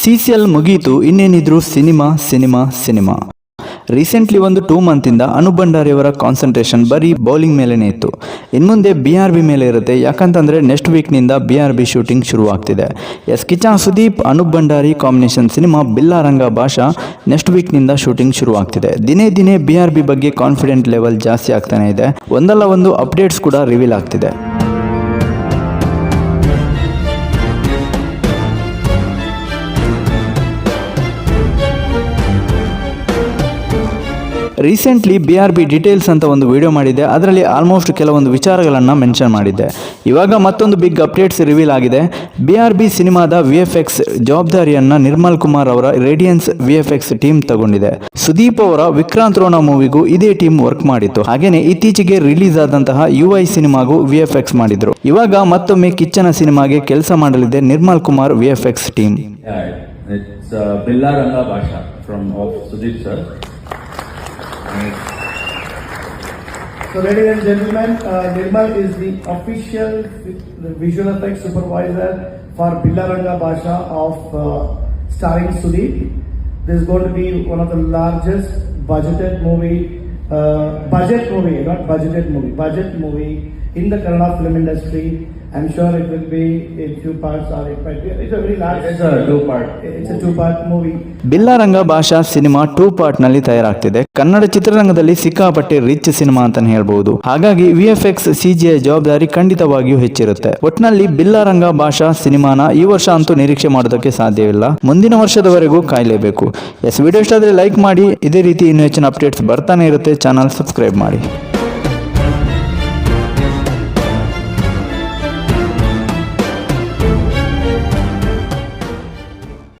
C C L ಮುಗೀತು ಇನ್ನೇನಿದ್ರು cinema cinema cinema. Recently ಒಂದು ಟೂ ಮಂತಿಂದ ಅನೂಪ್ ಭಂಡಾರಿಯವರ ಕಾನ್ಸಂಟ್ರೇಷನ್ ಬರೀ ಬೌಲಿಂಗ್ ಮೇಲೇ ಇತ್ತು. ಇನ್ಮುಂದೆ ಬಿ ಆರ್ ಬಿ ಮೇಲೆ ಇರುತ್ತೆ, ಯಾಕಂತಂದರೆ ನೆಕ್ಸ್ಟ್ ವೀಕ್ನಿಂದ B R B shooting ಶುರುವಾಗ್ತಿದೆ. Yes Kichcha Sudeep Anup Bhandari combination cinema Billa Ranga Baashha next ವೀಕ್ನಿಂದ shooting ಶುರುವಾಗ್ತಿದೆ. ದಿನೇ ದಿನೇ ಬಿ ಆರ್ ಬಿ ಬಗ್ಗೆ ಕಾನ್ಫಿಡೆಂಟ್ ಲೆವೆಲ್ ಜಾಸ್ತಿ ಆಗ್ತಾನೆ ಇದೆ. ಒಂದಲ್ಲ ಒಂದು ಅಪ್ಡೇಟ್ಸ್ ಕೂಡ ರಿವೀಲ್ ಆಗ್ತಿದೆ. Recently B R B details ಅಂತ ಒಂದು ವಿಡಿಯೋ ಮಾಡಿದ್ದೆ ಅದರಲ್ಲಿ ಆಲ್ಮೋಸ್ಟ್ ಕೆಲವೊಂದು ವಿಚಾರಗಳನ್ನು ಮೆನ್ಷನ್ ಮಾಡಿದ್ದೆ ಇವಾಗ ಮತ್ತೊಂದು ಬಿಗ್ ಅಪ್ಡೇಟ್ಸ್ ರಿವೀಲ್ ಆಗಿದೆ. ಬಿ ಆರ್ ಬಿ ಸಿನಿಮಾದ ವಿ ಎಫ್ ಎಕ್ಸ್ ಜವಾಬ್ದಾರಿಯನ್ನು ನಿರ್ಮಲ್ ಕುಮಾರ್ ಅವರ radiance V F X team ತಗೊಂಡಿದೆ. ಸುದೀಪ್ ಅವರ ವಿಕ್ರಾಂತ್ ರೋಣ ಮೂವಿಗೂ ಇದೇ ಟೀಮ್ ವರ್ಕ್ ಮಾಡಿತ್ತು. ಹಾಗೆಯೇ ಇತ್ತೀಚೆಗೆ ರಿಲೀಸ್ ಆದಂತಹ ಯು ಐ ಸಿನಿಮಾಗೂ ವಿ ಎಫ್ ಎಕ್ಸ್ ಮಾಡಿದ್ರು. ಇವಾಗ ಮತ್ತೊಮ್ಮೆ ಕಿಚ್ಚನ ಸಿನಿಮಾಗೆ ಕೆಲಸ ಮಾಡಲಿದೆ Nirmal Kumar V F X team So, ladies and gentlemen, uh, Nirmal is the official vi- visual effects supervisor for Billaranga Basha of uh, starring Sudeep. This is going to be one of the largest budgeted movie, budget movie, not budgeted movie, budget movie in the Kannada film industry. I'm sure it will be in few parts or it might be, it's a very large. It's a two-part. It's a two-part movie. Billaranga Bhasha cinema two ಪಾರ್ಟ್ನಲ್ಲಿ ತಯಾರಾಗ್ತಿದೆ ಕನ್ನಡ ಚಿತ್ರರಂಗದಲ್ಲಿ ಸಿಕ್ಕಾಪಟ್ಟೆ rich cinema ಅಂತಾನೆ ಹೇಳ್ಬಹುದು ಹಾಗಾಗಿ V F X CJI ಜವಾಬ್ದಾರಿ ಖಂಡಿತವಾಗಿಯೂ ಹೆಚ್ಚಿರುತ್ತೆ ಒಟ್ನಲ್ಲಿ ಬಿಲ್ಲಾರಂಗ ಭಾಷಾ ಸಿನಿಮಾನ ಈ ವರ್ಷ ಅಂತೂ ನಿರೀಕ್ಷೆ ಮಾಡೋದಕ್ಕೆ ಸಾಧ್ಯವಿಲ್ಲ ಮುಂದಿನ ವರ್ಷದವರೆಗೂ ಕಾಯಲೇಬೇಕು ಎಸ್ ವಿಡಿಯೋ ಇಷ್ಟ ಆದ್ರೆ ಲೈಕ್ ಮಾಡಿ ಇದೇ ರೀತಿ ಇನ್ನೂ ಹೆಚ್ಚಿನ ಅಪ್ಡೇಟ್ಸ್ ಬರ್ತಾನೆ ಇರುತ್ತೆ ಚಾನಲ್ ಸಬ್ಸ್ಕ್ರೈಬ್ ಮಾಡಿ.